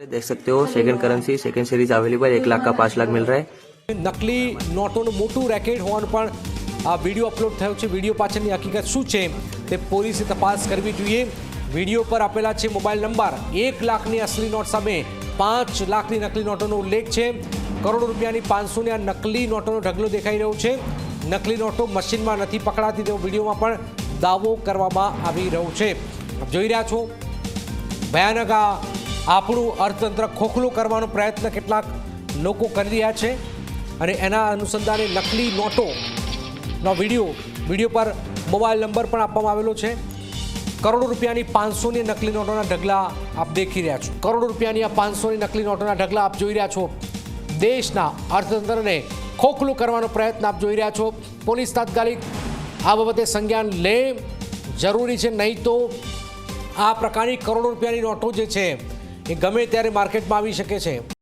देख सकते हो second currency second series available एक लाख का पाँच लाख मिल रहा है નકલી નોટોનું મોટું રેકેટ હોવાનું પણ આ વિડીયો અપલોડ થયો છે વિડીયો પાછળની હકીકત શું છે તે પોલીસે તપાસ કરવી જોઈએ વિડીયો પર આપેલા છે મોબાઈલ નંબર એક લાખની અસલી નોટ સામે પાંચ લાખની નકલી નોટોનો ઉલ્લેખ છે કરોડો રૂપિયાની પાંચસોની આ નકલી નોટોનો ઢગલો દેખાઈ રહ્યો છે નકલી નોટો મશીનમાં નથી પકડાતી તેવો વિડીયોમાં પણ દાવો કરવામાં આવી રહ્યો છે આપ જોઈ રહ્યા છો ભયાનક આ આપણું અર્થતંત્ર ખોખલું કરવાનો પ્રયત્ન કેટલાક લોકો કરી રહ્યા છે અને એના અનુસંધાને નકલી નોટોનો વીડિયો વીડિયો પર મોબાઈલ નંબર પણ આપવામાં આવેલો છે. કરોડો રૂપિયાની પાંચસોની નકલી નોટોના ઢગલા આપ દેખી રહ્યા છો. કરોડો રૂપિયાની આ પાંચસોની નકલી નોટોના ઢગલા આપ જોઈ રહ્યા છો. દેશના અર્થતંત્રને ખોખલું કરવાનો પ્રયત્ન આપ જોઈ રહ્યા છો. પોલીસ તાત્કાલિક આ બાબતે સંજ્ઞાન લે. જરૂરી છે, નહીં તો આ પ્રકારની કરોડો રૂપિયાની નોટો જે છે એ ગમે ત્યારે માર્કેટમાં આવી શકે છે.